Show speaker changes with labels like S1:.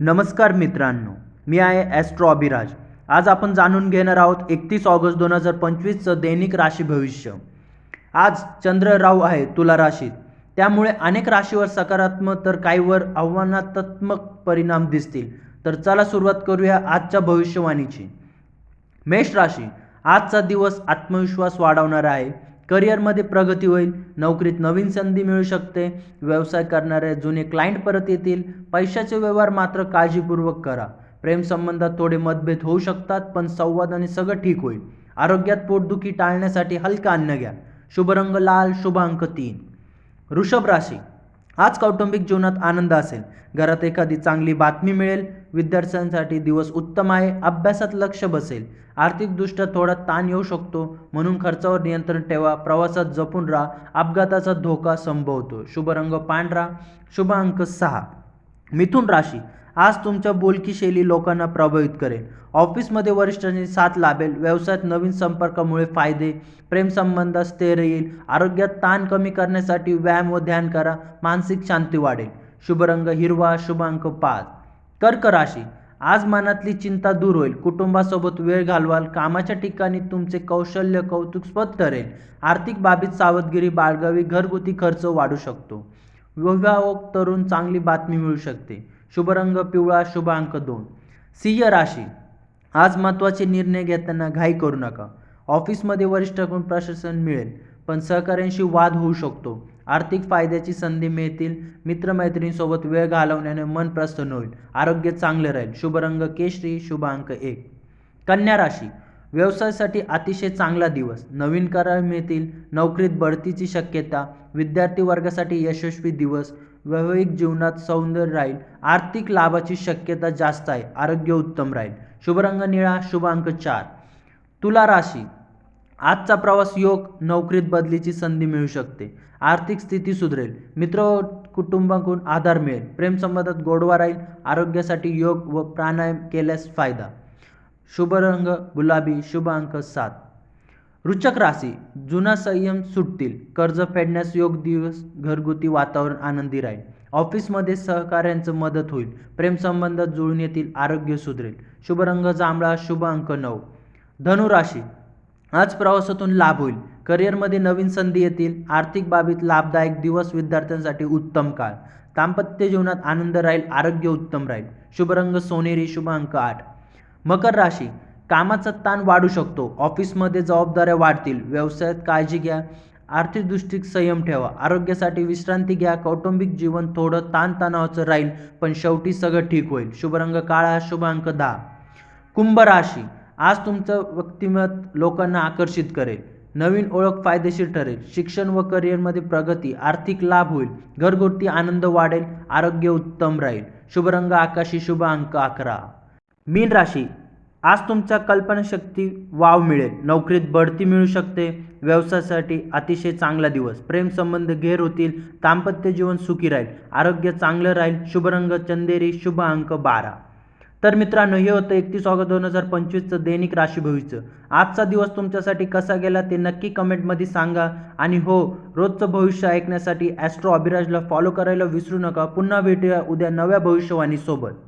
S1: नमस्कार मित्रांनो मी आहे ॲस्ट्रो अभिराज. आज आपण जाणून घेणार आहोत एकतीस ऑगस्ट दोन हजार पंचवीसचं दैनिक राशी भविष्य. आज चंद्र राहू आहे तुला राशीत. त्यामुळे अनेक राशीवर सकारात्मक तर काहीवर आव्हानात्मक परिणाम दिसतील. तर चला सुरुवात करूया आजच्या भविष्यवाणीची. मेष राशी आजचा दिवस आत्मविश्वास वाढवणार आहे. करिअरमध्ये प्रगती होईल नोकरीत नवीन संधी मिळू शकते व्यवसाय करणारे जुने क्लायंट परत येतील पैशाचे व्यवहार मात्र काळजीपूर्वक करा. प्रेमसंबंधात थोडे मतभेद होऊ शकतात पण संवादाने सगळं ठीक होईल. आरोग्यात पोटदुखी टाळण्यासाठी हलका अन्न घ्या. शुभ रंग लाल शुभ अंक तीन. वृषभ राशी. आज कौटुंबिक जीवनात आनंद असेल. घरात एखादी चांगली बातमी मिळेल विद्यार्थ्यांसाठी दिवस उत्तम आहे अभ्यासात लक्ष बसेल. आर्थिकदृष्ट्या थोडा ताण येऊ शकतो म्हणून खर्चावर नियंत्रण ठेवा प्रवासात जपून राहा अपघाताचा धोका संभवतो. शुभ रंग पांढरा शुभ अंक सहा. मिथुन राशी आज तुमच्या बोलकी शैली लोकांना प्रभावित करेल. ऑफिसमध्ये वरिष्ठांनी साथ लाभेल. व्यवसायात नवीन संपर्कामुळे फायदे प्रेमसंबंध स्थिर येईल. आरोग्यात ताण कमी करण्यासाठी व्यायाम व ध्यान करा. मानसिक शांती वाढेल. शुभरंग हिरवा शुभांक पाच. कर्क राशी. आज मनातली चिंता दूर होईल. कुटुंबासोबत वेळ घालवाल. कामाच्या ठिकाणी तुमचे कौशल्य कौतुकस्पद ठरेल. आर्थिक बाबीत सावधगिरी बाळगावी घरगुती खर्च वाढू शकतो. विवाह तरुण चांगली बातमी मिळू शकते. शुभ रंग पिवळा शुभ अंक दोन. सिंह राशी. आज महत्त्वाचे निर्णय घेताना घाई करू नका. ऑफिसमध्ये वरिष्ठाकडून प्रशासन मिळेल पण सहकाऱ्यांशी वाद होऊ शकतो. आर्थिक फायद्याची संधी मिळतील. मित्रमैत्रिणींसोबत वेळ घालवण्याने मन प्रसन्न होईल. आरोग्य चांगले राहील. शुभ रंग केशरी शुभ अंक एक. कन्या राशी. व्यवसायासाठी अतिशय चांगला दिवस. नवीन करार मिळतील. नोकरीत बढतीची शक्यता. विद्यार्थी वर्गासाठी यशस्वी दिवस. वैवाहिक जीवनात सौंदर्य राहील. आर्थिक लाभाची शक्यता जास्त आहे. आरोग्य उत्तम राहील. शुभरंग निळा. शुभांक चार. तुला राशी. आजचा प्रवास योग. नोकरीत बदलीची संधी मिळू शकते. आर्थिक स्थिती सुधरेल. मित्र कुटुंबाकडून आधार मिळेल. प्रेमसंबंधात गोडवा राहील. आरोग्यासाठी योग व प्राणायाम केल्यास फायदा. शुभ रंग गुलाबी शुभ अंक सात. रुचक राशी जुना संयम सुटतील. कर्ज फेडण्यास योग दिवस घरगुती वातावरण आनंदी राहील. ऑफिसमध्ये सहकाऱ्यांचं मदत होईल. प्रेमसंबंध जुळून येतील आरोग्य सुधरेल. शुभ रंग जांभळा शुभ अंक नऊ धनुराशी आज प्रवासातून लाभ होईल. करिअरमध्ये नवीन संधी येतील. आर्थिक बाबीत लाभदायक दिवस विद्यार्थ्यांसाठी उत्तम काळ. दाम्पत्य जीवनात आनंद राहील आरोग्य उत्तम राहील. शुभ रंग सोनेरी शुभ अंक आठ. मकर राशी. कामाचा ताण वाढू शकतो. ऑफिसमध्ये जबाबदाऱ्या वाढतील. व्यवसायात काळजी घ्या. आर्थिकदृष्टीत संयम ठेवा. आरोग्यासाठी विश्रांती घ्या. कौटुंबिक जीवन थोडं ताणतणावाचं राहील पण शेवटी सगळं ठीक होईल. शुभरंग काळा शुभ अंक दहा. कुंभ राशी. आज तुमचं व्यक्तिमत लोकांना आकर्षित करेल. नवीन ओळख फायदेशीर ठरेल. शिक्षण व करिअरमध्ये प्रगती आर्थिक लाभ होईल. घरगुती आनंद वाढेल. आरोग्य उत्तम राहील. शुभरंग आकाशी शुभ अंक अकरा. मीन राशी. आज तुमच्या कल्पनाशक्ती वाव मिळेल. नोकरीत बढती मिळू शकते. व्यवसायासाठी अतिशय चांगला दिवस. प्रेमसंबंध घेर होतील. दाम्पत्य जीवन सुखी राहील. आरोग्य चांगलं राहील. शुभ रंग चंदेरी शुभ अंक बारा. तर मित्रांनो हे होतं एकतीस ऑगस्ट दोन हजार पंचवीसचं दैनिक राशी भविष्य आजचा दिवस तुमच्यासाठी कसा गेला ते नक्की कमेंटमध्ये सांगा. आणि हो रोजचं भविष्य ऐकण्यासाठी ॲस्ट्रो अभिराजला फॉलो करायला विसरू नका. पुन्हा भेटूया उद्या नव्या भविष्यवाणीसोबत